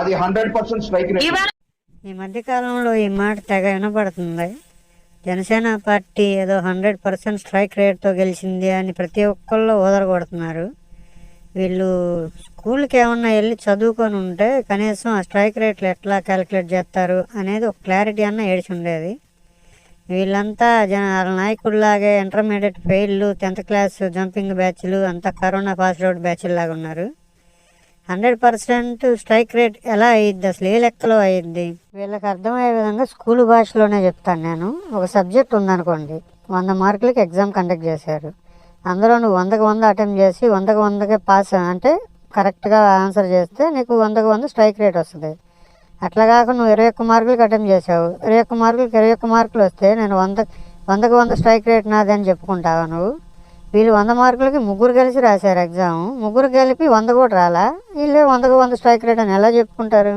అది hundred percent strike rate. ఈ మధ్యకాలంలో ఈ మాట తెగ వినపడుతుంది జనసేన పార్టీ ఏదో హండ్రెడ్ పర్సెంట్ స్ట్రైక్ రేట్తో గెలిచింది అని ప్రతి ఒక్కళ్ళు ఓదరగొడుతున్నారు. వీళ్ళు స్కూల్కి ఏమన్నా వెళ్ళి చదువుకొని ఉంటే కనీసం ఆ స్ట్రైక్ రేట్లు ఎట్లా క్యాలిక్యులేట్ చేస్తారు అనేది ఒక క్లారిటీ అన్న ఏడిచి ఉండేది. వీళ్ళంతా జన వాళ్ళ నాయకుల్లాగే ఇంటర్మీడియట్ ఫెయిల్లు టెన్త్ క్లాస్ జంపింగ్ బ్యాచ్లు అంతా కరోనా పాస్ అవుట్ బ్యాచ్లు లాగా ఉన్నారు. హండ్రెడ్ పర్సెంట్ స్ట్రైక్ రేట్ ఎలా అయ్యిద్ది? అసలు ఏ లెక్కలో అయ్యిద్ది? వీళ్ళకి అర్థమయ్యే విధంగా స్కూల్ భాషలోనే చెప్తాను నేను. ఒక సబ్జెక్ట్ ఉందనుకోండి వంద మార్కులకి ఎగ్జామ్ కండక్ట్ చేశారు. అందులో నువ్వు వందకు వంద అటెంప్ట్ చేసి వందకు వందకే పాస్ అంటే కరెక్ట్గా ఆన్సర్ చేస్తే నీకు వందకు వంద స్ట్రైక్ రేట్ వస్తుంది. అట్లా కాక నువ్వు ఇరవై ఒక్క మార్కులకి అటెంప్ట్ చేసావు ఇరవై ఒక్క మార్కులకి ఇరవై ఒక్క మార్కులు వస్తే నేను వంద వందకు వంద స్ట్రైక్ రేట్ నాది అని చెప్పుకుంటావా నువ్వు? వీళ్ళు వంద మార్కులకి ముగ్గురు కలిసి రాశారు ఎగ్జామ్. ముగ్గురు కలిపి వంద కూడా రాలా? వీళ్ళే వందకు వంద స్ట్రైక్ రేట్ అని ఎలా చెప్పుకుంటారు?